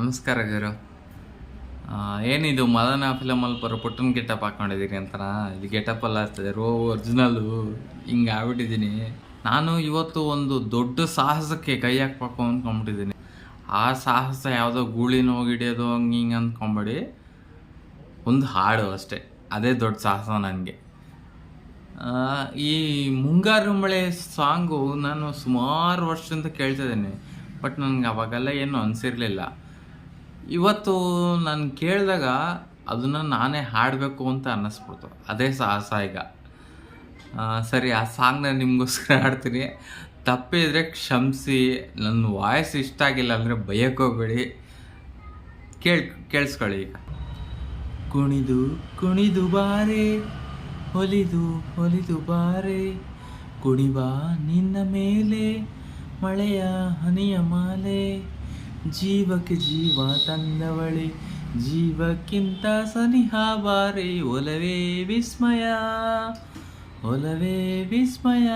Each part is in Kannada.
ನಮಸ್ಕಾರ ಗುರು. ಏನಿದು ಮದನ ಫಿಲಮಲ್ಲಿ ಬರೋ ಪುಟ್ಟನ ಗೆಟಪ್ ಹಾಕೊಂಡಿದ್ದೀರಿ ಅಂತಾರ ಇದು ಗೆಟಪ್ ಅಲ್ಲ ಆಗ್ತದೆ. ರೋ ಒರಿಜಿನಲ್ಲು ಹಿಂಗೆ ಆಗ್ಬಿಟ್ಟಿದ್ದೀನಿ ನಾನು ಇವತ್ತು ಒಂದು ದೊಡ್ಡ ಸಾಹಸಕ್ಕೆ ಕೈ ಹಾಕ್ಬೇಕು ಅಂದ್ಕೊಂಬಿಟ್ಟಿದ್ದೀನಿ ಆ ಸಾಹಸ ಯಾವುದೋ ಗೂಳಿನ ಹೋಗಿಡಿಯೋದು ಹಂಗೆ ಹಿಂಗೆ ಅಂದ್ಕೊಂಬೇಡಿ ಒಂದು ಹಾಡು ಅಷ್ಟೇ. ಅದೇ ದೊಡ್ಡ ಸಾಹಸ ನನಗೆ. ಈ ಮುಂಗಾರು ಮಳೆ ಸಾಂಗು ನಾನು ಸುಮಾರು ವರ್ಷದಿಂದ ಕೇಳ್ತಿದ್ದೀನಿ ಬಟ್ ನನಗೆ ಅವಾಗೆಲ್ಲ ಏನು ಅನಿಸಿರ್ಲಿಲ್ಲ. ಇವತ್ತು ನಾನು ಕೇಳಿದಾಗ ಅದನ್ನು ನಾನೇ ಹಾಡಬೇಕು ಅಂತ ಅನ್ನಿಸ್ಬಿಡ್ತು. ಅದೇ ಸಾಹಸ ಈಗ ಸರಿ, ಆ ಸಾಂಗ್ನ ನಿಮಗೋಸ್ಕರ ಹಾಡ್ತೀನಿ. ತಪ್ಪಿದರೆ ಕ್ಷಮಿಸಿ ನನ್ನ ವಾಯ್ಸ್ ಇಷ್ಟ ಆಗಿಲ್ಲ ಅಂದರೆ ಬಯಕೋಬೇಡಿ ಕೇಳ್, ಕೇಳಿಸ್ಕೊಳ್ಳಿ ಈಗ. ಕುಣಿದು ಕುಣಿದು ಬಾರೆ, ಹೊಲಿದು ಹೊಲಿದು ಬಾರೆ. ಕುಣಿಬಾ ನಿನ್ನ ಮೇಲೆ, ಮಳೆಯ ಹನಿಯ ಮಾಲೆ. ಜೀವಕ್ಕೆ ಜೀವ ತಂದವಳೆ, ಜೀವಕ್ಕಿಂತ ಸನಿಹ ಬಾರೆ ಒಲವೇ ವಿಸ್ಮಯ ಒಲವೇ ವಿಸ್ಮಯ.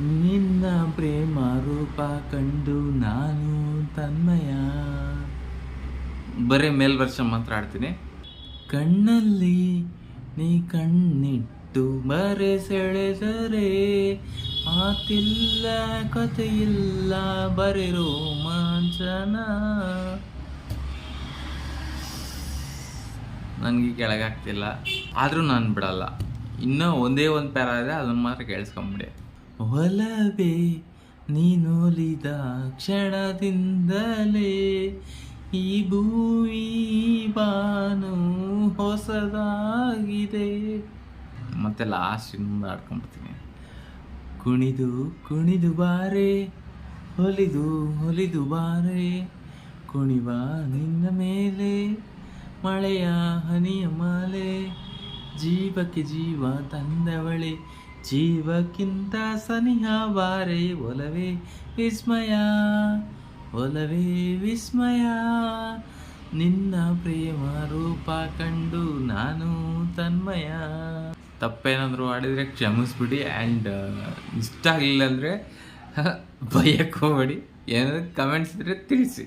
ನಿನ್ನ ಪ್ರೇಮ ರೂಪ ಕಂಡು ನಾನು ತನ್ಮಯ. ಬರೀ ಮೇಲ್ವರ್ಷ ಮಾತ್ರ ಆಡ್ತೀನಿ ಕಣ್ಣಲ್ಲಿ ನೀ ಕಣ್ಣಿಟ್ಟು ಬರೆ ಸೆಳೆದರೆ ಆತಿಲ್ಲ ಕಥೆಯಿಲ್ಲ ಬರೀ ರೋಮಾಂಚನ ನನಗೆ ಕೆಳಗಾಗ್ತಿಲ್ಲ ಆದರೂ ನಾನು ಬಿಡಲ್ಲ. ಇನ್ನೂ ಒಂದೇ ಒಂದು ಪ್ಯಾರ ಇದೆ, ಅದನ್ನು ಮಾತ್ರ ಕೇಳಿಸ್ಕೊಂಬಿಡಿ. ಒಲವೇ ನೀನೊಲಿದ ಕ್ಷಣದಿಂದಲೇ ಈ ಭೂಮಿ ಬಾನು ಹೊಸದಾಗಿದೆ. ಮತ್ತೆ ಲಾಸ್ಟ್ ಇನ್ನೊಂದು ಆಡ್ಕೊಂಡ್ಬಿಡ್ತೀನಿ. ಕುಣಿದು ಕುಣಿದು ಬಾರೆ ಹೊಲಿದು ಹೊಲಿದು ಬಾರೆ. ಕುಣಿವ ನಿನ್ನ ಮೇಲೆ, ಮಳೆಯ ಹನಿಯ ಮಾಲೆ. ಜೀವಕ್ಕೆ ಜೀವ ತಂದವಳೆ, ಜೀವಕ್ಕಿಂತ ಸನಿಹ ಬಾರೆ ಒಲವೇ ವಿಸ್ಮಯ ಒಲವೇ ವಿಸ್ಮಯ. ನಿನ್ನ ಪ್ರೇಮ ರೂಪ ಕಂಡು ನಾನು ತನ್ಮಯ. ತಪ್ಪೇನಾದರೂ ಮಾಡಿದರೆ ಕ್ಷಮಿಸ್ಬಿಡಿ ಆ್ಯಂಡ್ ಇಷ್ಟ ಆಗಲಿಲ್ಲ ಅಂದರೆ பய கோமடி எனது கமெண்ட்ஸ் திருச்சு